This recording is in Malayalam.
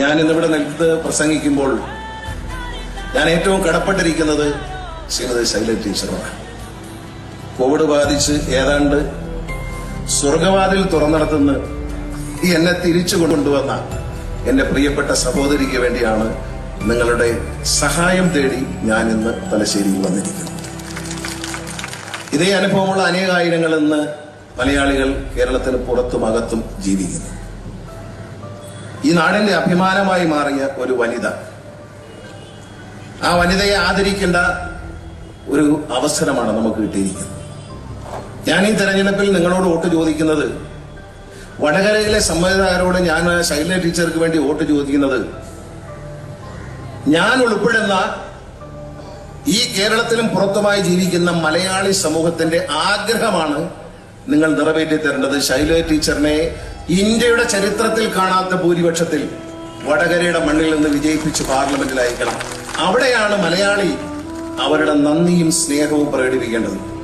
ഞാൻ ഇന്നിവിടെ നിൽക്കുന്നത് പ്രസംഗിക്കുമ്പോൾ ഞാൻ ഏറ്റവും കടപ്പെട്ടിരിക്കുന്നത് ശ്രീമതി ശൈല ടീച്ചറുമാണ്. കോവിഡ് ബാധിച്ച് ഏതാണ്ട് സ്വർഗവാതിൽ തുറന്നിടത്തുനിന്ന് എന്നെ തിരിച്ചു കൊണ്ടുവന്ന എന്റെ പ്രിയപ്പെട്ട സഹോദരിക്ക് വേണ്ടിയാണ് നിങ്ങളുടെ സഹായം തേടി ഞാൻ ഇന്ന് തലശ്ശേരിയിൽ വന്നിരിക്കുന്നത്. ഇതേ അനുഭവമുള്ള അനേകായിരങ്ങൾ ഇന്ന് മലയാളികൾ കേരളത്തിന് പുറത്തും അകത്തും ജീവിക്കുന്നു. ഈ നാടിന്റെ അഭിമാനമായി മാറിയ ഒരു വനിത. ആ വനിതയെ ആദരിക്കേണ്ട ഒരു അവസരമാണ് നമുക്ക് കിട്ടിയിരിക്കുന്നത്. ഞാൻ ഈ തെരഞ്ഞെടുപ്പിൽ നിങ്ങളോട് വോട്ട് ചോദിക്കുന്നത് വടകരയിലെ സമ്മതിദാരോട് ഞാൻ ശൈല ടീച്ചർക്ക് വേണ്ടി വോട്ട് ചോദിക്കുന്നത് ഞാൻ ഉൾപ്പെടുന്ന ഈ കേരളത്തിലും പുറത്തുമായി ജീവിക്കുന്ന മലയാളി സമൂഹത്തിന്റെ ആഗ്രഹമാണ് നിങ്ങൾ നിറവേറ്റി തരേണ്ടത് ശൈല ടീച്ചറിനെ ഇന്ത്യയുടെ ചരിത്രത്തിൽ കാണാത്ത ഭൂരിപക്ഷത്തിൽ വടകരയുടെ മണ്ണിൽ നിന്ന് വിജയിപ്പിച്ച് പാർലമെന്റിൽ അയക്കണം. അവിടെയാണ് മലയാളി അവരുടെ നന്ദിയും സ്നേഹവും പ്രകടിപ്പിക്കേണ്ടത്.